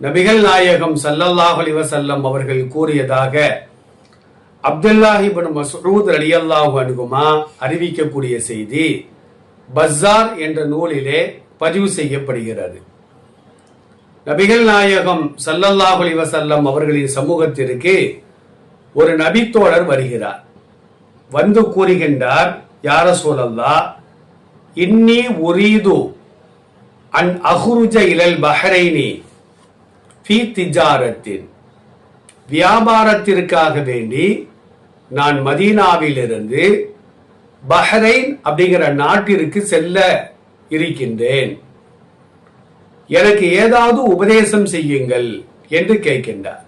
நபிகள் நாயகம் சல்லல்லாஹ் அலிவசல்லம் அவர்கள் கூறியதாக அப்துல்லாஹி மசூத் அலி அல்லாஹு அனுகுமா அறிவிக்கக்கூடிய செய்தி பஸ்ஸார் என்ற நூலிலே பதிவு செய்யப்படுகிறது. நபிகள் நாயகம் சல்லல்லாஹ் அலிவசல்லம் அவர்களின் சமூகத்திற்கு ஒரு நபித்தோழர் வருகிறார். வந்து கூறுகின்றார் யார சூழல்லா இன்னி உரீது அன் அஹ்ருஜ இலல் பஹ்ரைனி ஃபி திஜாரத்தின் வியாபாரத்திற்காக வேண்டி நான் மதீனாவிலிருந்து பஹ்ரைன் அப்படிங்கிற நாட்டிற்கு செல்ல இருக்கின்றேன். எனக்கு ஏதாவது உபதேசம் செய்யுங்கள் என்று கேட்கின்றார்.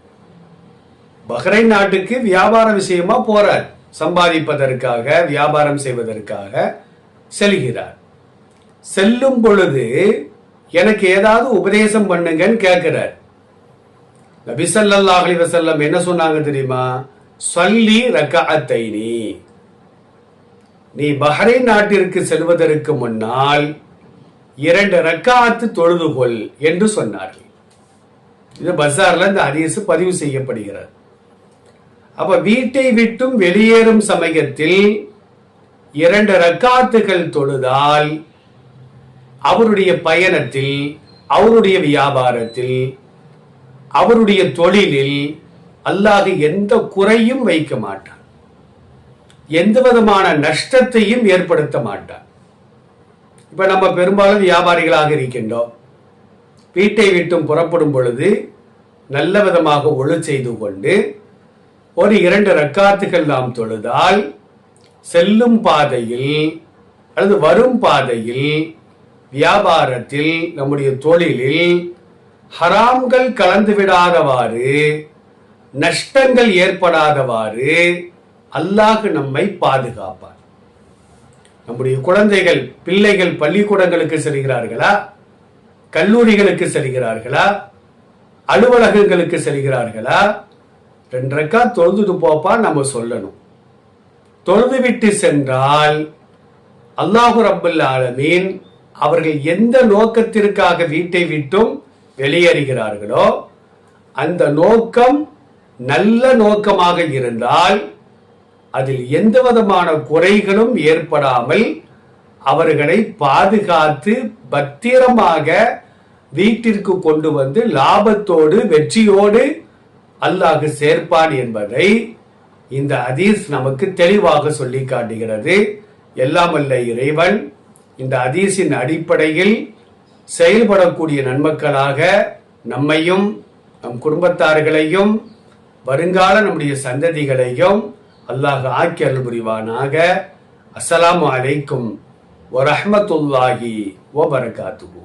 பஹ்ரைன் நாட்டுக்கு வியாபார விஷயமா போறார். சம்பாதிப்பதற்காக வியாபாரம் செய்வதற்காக செல்கிறார். செல்லும் பொழுது எனக்கு ஏதாவது உபதேசம் பண்ணுங்கன்னு கேட்கிறார். நபிசல்லா அலி வசல்லம் என்ன சொன்னாங்க தெரியுமா? சொல்லி ரக்கஅத்தைனி. நீ பஹ்ரைன் நாட்டிற்கு செல்வதற்கு முன்னால் இரண்டு ரக்காத்து தொழுது கொள் என்று சொன்னார்கள். இது பஸார்ல இந்த ஹதீஸ் பதிவு செய்யப்படுகிறது. அப்ப வீட்டை விட்டும் வெளியேறும் சமயத்தில் இரண்டு ரக்காத்துகள் தொழுதால் அவருடைய பயணத்தில் அவருடைய வியாபாரத்தில் அவருடைய தொழிலில் அல்லாஹ் எந்த குறையும் வைக்க மாட்டான். எந்த விதமான நஷ்டத்தையும் ஏற்படுத்த மாட்டான். இப்ப நம்ம பெரும்பாலும் வியாபாரிகளாக இருக்கின்றோம். வீட்டை விட்டும் புறப்படும் பொழுது நல்ல விதமாக ஒழு செய்து கொண்டு ஒரு இரண்டு ரக்காத்துகள் நாம் தொழுதால் செல்லும் பாதையில் அல்லது வரும் பாதையில் வியாபாரத்தில் நம்முடைய தொழிலில் ஹராம்கள் கலந்து விடாதவாறு நஷ்டங்கள் ஏற்படாதவாறு அல்லாஹ் நம்மை பாதுகாப்பார். நம்முடைய குழந்தைகள் பிள்ளைகள் பள்ளிக்கூடங்களுக்கு செல்கிறார்களா? கல்லூரிகளுக்கு செல்கிறார்களா? அலுவலகங்களுக்கு செல்கிறார்களா? ரெண்டரைக்கா தொழுதுட்டு போப்பா நம்ம சொல்லணும். தொழுது விட்டு சென்றால் அல்லாஹு ரப்பல் ஆலமீன் அவர்கள் எந்த நோக்கத்திற்காக வீட்டை விட்டும் வெளியேறுகிறார்களோ அந்த நோக்கம் நல்ல நோக்கமாக இருந்தால் அதில் எந்த விதமான குறைகளும் ஏற்படாமல் அவர்களை பாதுகாத்து பத்திரமாக வீட்டிற்கு கொண்டு வந்து லாபத்தோடு வெற்றியோடு அல்லாஹ் சேர்ப்பான் என்பதை இந்த அதீஸ் நமக்கு தெளிவாக சொல்லி காட்டுகிறது. எல்லாம் அல்ல இறைவன் இந்த ஹதீஸின் அடிப்படையில் செயல்படக்கூடிய நன்மக்களாக நம்மையும் நம் குடும்பத்தார்களையும் வருங்கால நம்முடைய சந்ததிகளையும் அல்லாஹ் ஆக்கி அருள் புரிவானாக. ஒரு அலைக்கும் வரஹ்மத்துல்லாஹி வபரகாத்துஹு.